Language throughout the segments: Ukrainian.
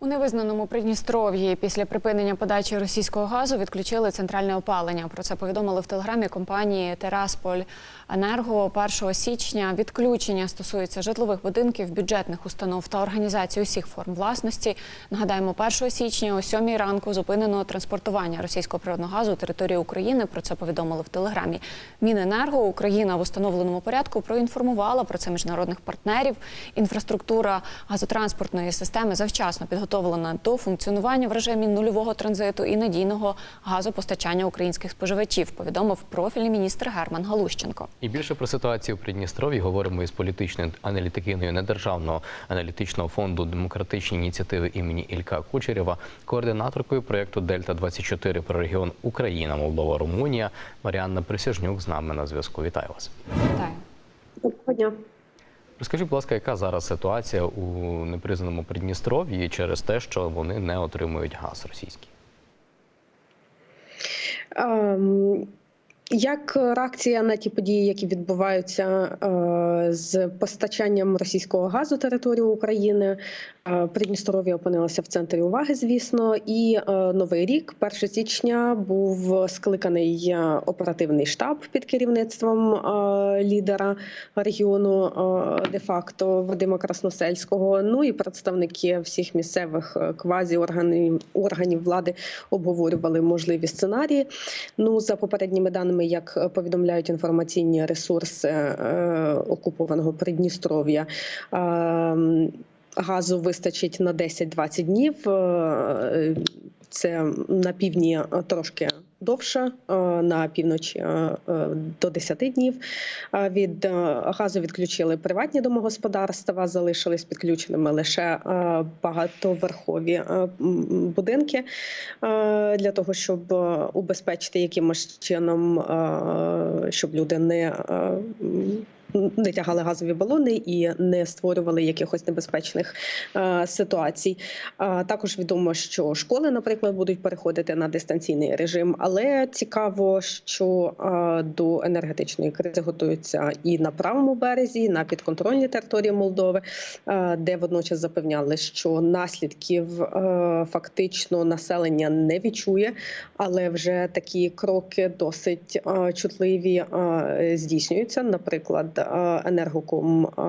У невизнаному Придністров'ї після припинення подачі російського газу відключили центральне опалення. Про це повідомили в телеграмі компанії Терасполь Енерго 1 січня. Відключення стосується житлових будинків, бюджетних установ та організацій усіх форм власності. Нагадаємо, 1 січня о 7 ранку зупинено транспортування російського природного газу території України. Про це повідомили в телеграмі. Міненерго Україна в установленому порядку проінформувала про це міжнародних партнерів. Інфраструктура газотранспортної системи завчасно підготовлена до функціонування в режимі нульового транзиту і надійного газопостачання українських споживачів. Повідомив профільний міністр Герман Галущенко. І більше про ситуацію в Придністров'ї говоримо із політичною аналітикиною недержавного аналітичного фонду демократичні ініціативи імені Ілька Кучерєва, координаторкою проєкту Дельта 24 про регіон Україна, Молдова, Румунія. Маріанна Присяжнюк з нами на зв'язку. Вітаю вас. Вітаю. Доброго дня. Розкажіть, будь ласка, яка зараз ситуація у непризнаному Придністров'ї через те, що вони не отримують газ російський? Ем, Як реакція на ті події, які відбуваються е, з постачанням російського газу територію України, е, Придністров'я опинилося в центрі уваги, звісно, і е, новий рік, 1 січня, був скликаний оперативний штаб під керівництвом лідера регіону е, де-факто Вадима Красносельського. Ну і представники всіх місцевих квазі-органів органів влади обговорювали можливі сценарії. Ну за попередніми даними, як повідомляють інформаційні ресурси е, окупованого Придністров'я. е, Газу вистачить на 10-20 днів. Е, Це на півдні трошки довше, е, на півночі е, е, до 10 днів. Від газу відключили приватні домогосподарства, залишились підключеними лише багатоверхові будинки для того, щоб убезпечити якимось чином, щоб люди не не тягали газові балони і не створювали якихось небезпечних е, ситуацій. А також відомо, що школи, наприклад, будуть переходити на дистанційний режим, але цікаво, що е, до енергетичної кризи готуються і на правому березі, і на підконтрольній території Молдови, е, де водночас запевняли, що наслідків е, фактично населення не відчує, але вже такі кроки досить е, чутливі е, здійснюються. Наприклад, е, енергоком е,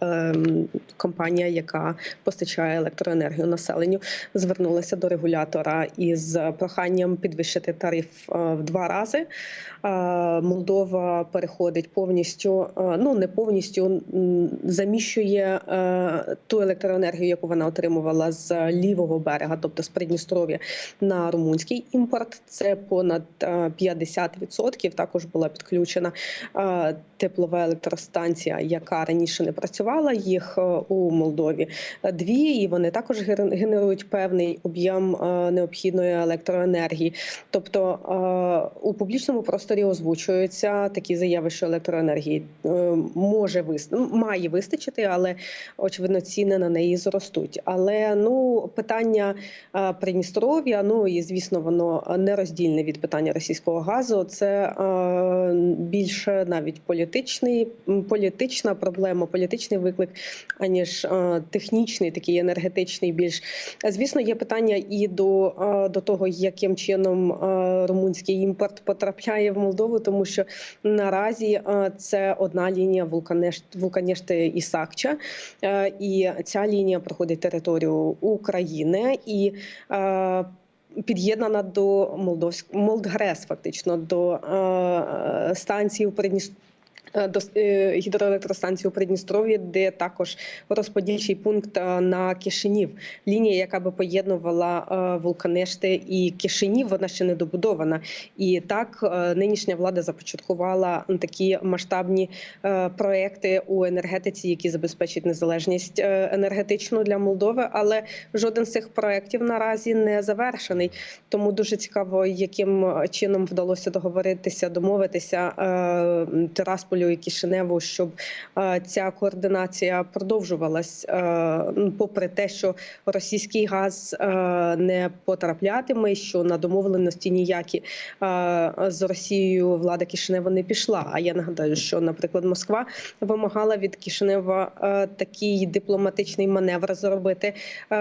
ем, компанія, яка постачає електроенергію населенню, звернулася до регулятора із проханням підвищити тариф е, в два рази. Е, Молдова переходить повністю, е, ну не повністю заміщує е, ту електроенергію, яку вона отримувала з лівого берега, тобто з Придністров'я, на румунський імпорт. Це понад е, 50%. Також була підключена е, теплова електростанція, яка раніше не працювала. Їх е, у Молдові дві, і вони також ген- генерують певний об'єм е, необхідної електроенергії. Тобто е, у публічному просторі озвучуються такі заяви, що електроенергії е, може вис... ну, має вистачити, але очевидно ціни на неї зростуть. Але ну питання е, Придністров'я, ну і звісно, воно нероздільне від питання російського газу. Це е, більше навіть політичний політична проблема, політичний виклик, аніж е, технічний, такий енергетичний. Більш звісно, є питання і до, е, до того, яким чином е, румунський імпорт потрапляє в Молдову, тому що наразі е, це одна лінія Вулканешт, Вулканешти і Сакча, е, і ця лінія проходить територію України і. е, Під'єднана до Молдовськ Молдгрес, фактично до е, станції у Придніс- е, е, гідроелектростанції у Придністров'ї, де також розподільчий пункт е, на Кишинів. Лінія, яка би поєднувала Вулканешти і Кишинів, вона ще не добудована. І так нинішня влада започаткувала такі масштабні проекти у енергетиці, які забезпечать незалежність енергетичну для Молдови. Але жоден з цих проєктів наразі не завершений. Тому дуже цікаво, яким чином вдалося договоритися, домовитися е, Тирасполю і Кишиневу, щоб е, ця координація продовжувалась, е, ну, попри те, що російський газ е, не потраплятиме, що на домовленості ніякі з Росією влада Кишинева не пішла. А я нагадаю, що, наприклад, Москва вимагала від Кишинева такий дипломатичний маневр зробити,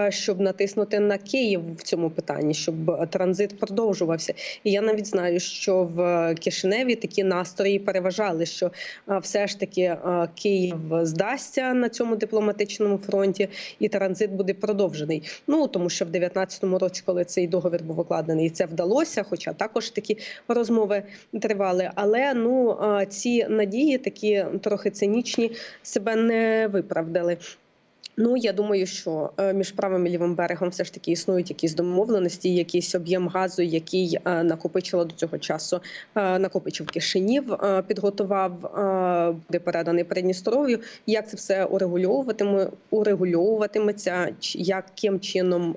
щоб натиснути на Київ в цьому питанні, щоб транзит продовжувався. І я навіть знаю, що в Кишиневі такі настрої переважали, що все ж таки Київ здасться на цьому дипломатичному фронті, і транзит буде продовжений. Ну тому що в 19-му році, коли цей договір був укладений, це вдалося. Хоча також такі розмови тривали. Але ну ці надії, такі трохи цинічні, себе не виправдали. Ну я думаю, що е, між правим і лівим берегом все ж таки існують якісь домовленості, якийсь об'єм газу, який е, накопичило до цього часу. е, Накопичив Кишинів, підготував, буде переданий Придністров'ю. Як це все урегульовуватиме, урегульовуватиметься, яким чином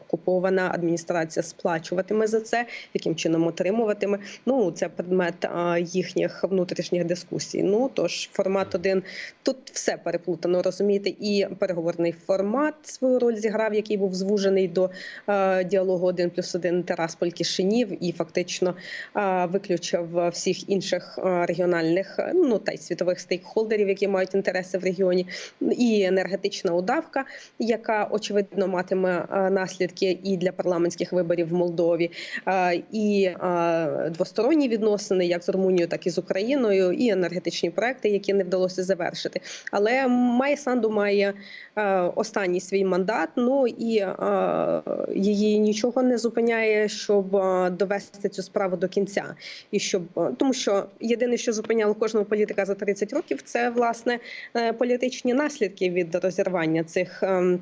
окупована адміністрація сплачуватиме за це, яким чином отримуватиме. Ну це предмет їхніх внутрішніх дискусій. Ну тож формат один тут все переплутано, розумієте, і переговорний формат свою роль зіграв, який був звужений до е, діалогу один плюс один Тарасполь Кишинів, і фактично е, виключив всіх інших е, регіональних ну та й світових стейкхолдерів, які мають інтереси в регіоні, і енергетична удавка, яка очевидно матиме наслідки і для парламентських виборів в Молдові, і двосторонні відносини, як з Румунією, так і з Україною, і енергетичні проекти, які не вдалося завершити. Але Майя Санду має останній свій мандат. Ну і е, її нічого не зупиняє, щоб е, довести цю справу до кінця. І щоб е, тому, що єдине, що зупиняло кожного політика за 30 років, це власне е, політичні наслідки від розірвання цих. ем,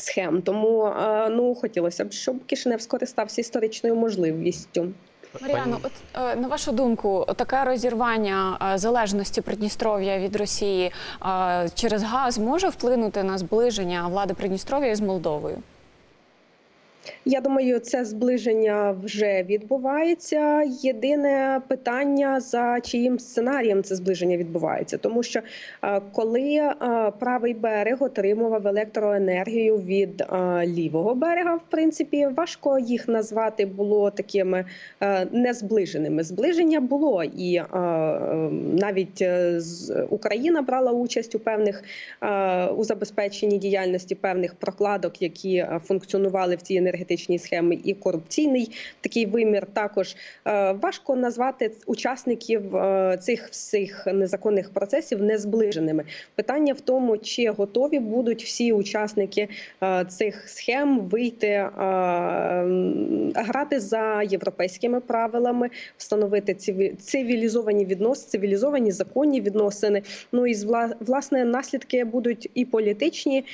Схем тому е, ну хотілося б, щоб Кишинев скористався історичною можливістю. Маріано, от е, на вашу думку, таке розірвання е, залежності Придністров'я від Росії е, через газ може вплинути на зближення влади Придністров'я з Молдовою? Я думаю, це зближення вже відбувається. Єдине питання за чиїм сценарієм це зближення відбувається, тому що е, коли е, правий берег отримував електроенергію від е, лівого берега, в принципі, важко їх назвати було такими незближеними. Зближення було, і навіть Україна брала участь у певних у забезпеченні діяльності певних прокладок, які функціонували в цій енергетичній схемі, і корупційний такий вимір. Також Е, важко назвати учасників е, цих всіх незаконних процесів незближеними. Питання в тому, чи готові будуть всі учасники е, цих схем вийти грати за європейськими правилами, встановити цивілізовані відносини, цивілізовані законні відносини. Ну і власне наслідки будуть і політичні,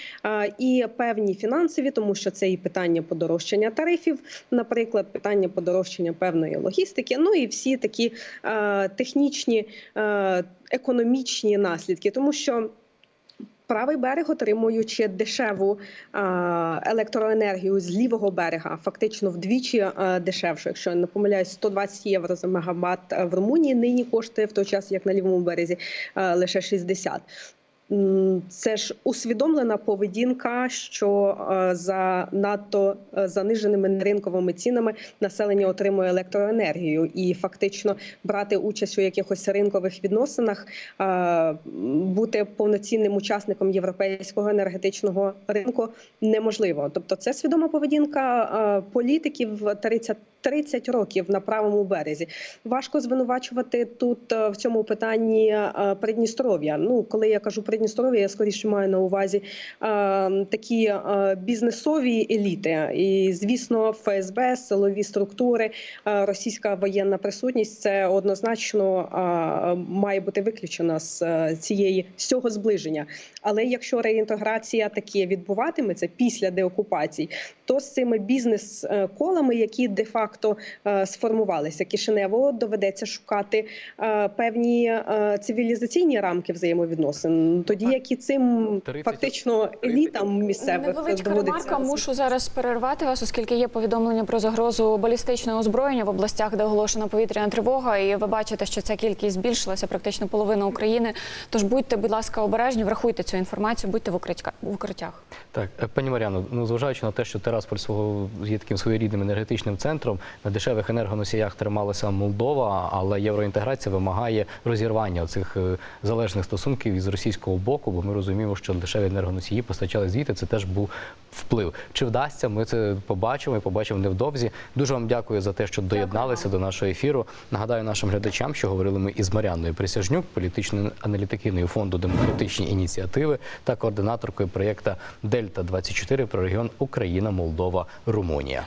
і певні фінансові, тому що це і питання подорожчання тарифів, наприклад, питання подорожчання певної логістики. Ну і всі такі е, технічні е, економічні наслідки, тому що. Правий берег, отримуючи дешеву е, електроенергію з лівого берега, фактично вдвічі е, дешевше. Якщо я не помиляюсь, 120 євро за мегаватт е, в Румунії нині коштує в той час, як на лівому березі, лише 60. Це ж усвідомлена поведінка, що е, за надто е, заниженими ринковими цінами населення отримує електроенергію, і фактично брати участь у якихось ринкових відносинах, е, бути повноцінним учасником європейського енергетичного ринку неможливо. Тобто, це свідома поведінка політиків 30 30 років на правому березі. Важко звинувачувати тут в цьому питанні Придністров'я. Ну, коли я кажу Придністров'я, я скоріше маю на увазі такі бізнесові еліти. І звісно, ФСБ, силові структури, російська воєнна присутність це однозначно має бути виключена з е, цієї з цього зближення. Але якщо реінтеграція таки відбуватиметься після деокупації, то з цими бізнес-колами, які де-факто е, сформувалися. Кишиневу доведеться шукати е, певні цивілізаційні рамки взаємовідносин, тоді як і цим 30 фактично елітам місцевих Невеличка доводиться ремарка. Мушу зараз перервати вас, оскільки є повідомлення про загрозу балістичного озброєння в областях, де оголошена повітряна тривога. І ви бачите, що ця кількість збільшилася практично половина України. Тож будьте, будь ласка, обережні, врахуйте цю інформацію, будьте в укриття- в укриттях. Так, е, пані Мар'яно, ну зважаючи на те, що Терасполь свого є таким своєрідним енергетичним центром, на дешевих енергоносіях трималася Молдова, але євроінтеграція вимагає розірвання цих залежних стосунків із російського боку, бо ми розуміємо, що дешеві енергоносії постачали звідти. Це теж був вплив. Чи вдасться? Ми це побачимо і побачимо невдовзі. Дуже вам дякую за те, що доєдналися до нашого ефіру. Нагадаю нашим глядачам, що говорили ми із Мар'яною Присяжнюк, політичною аналітикиною фонду демократичні ініціативи та координаторкою проєкта Дельта 24 про регіон Україна, Молдова, Румунія.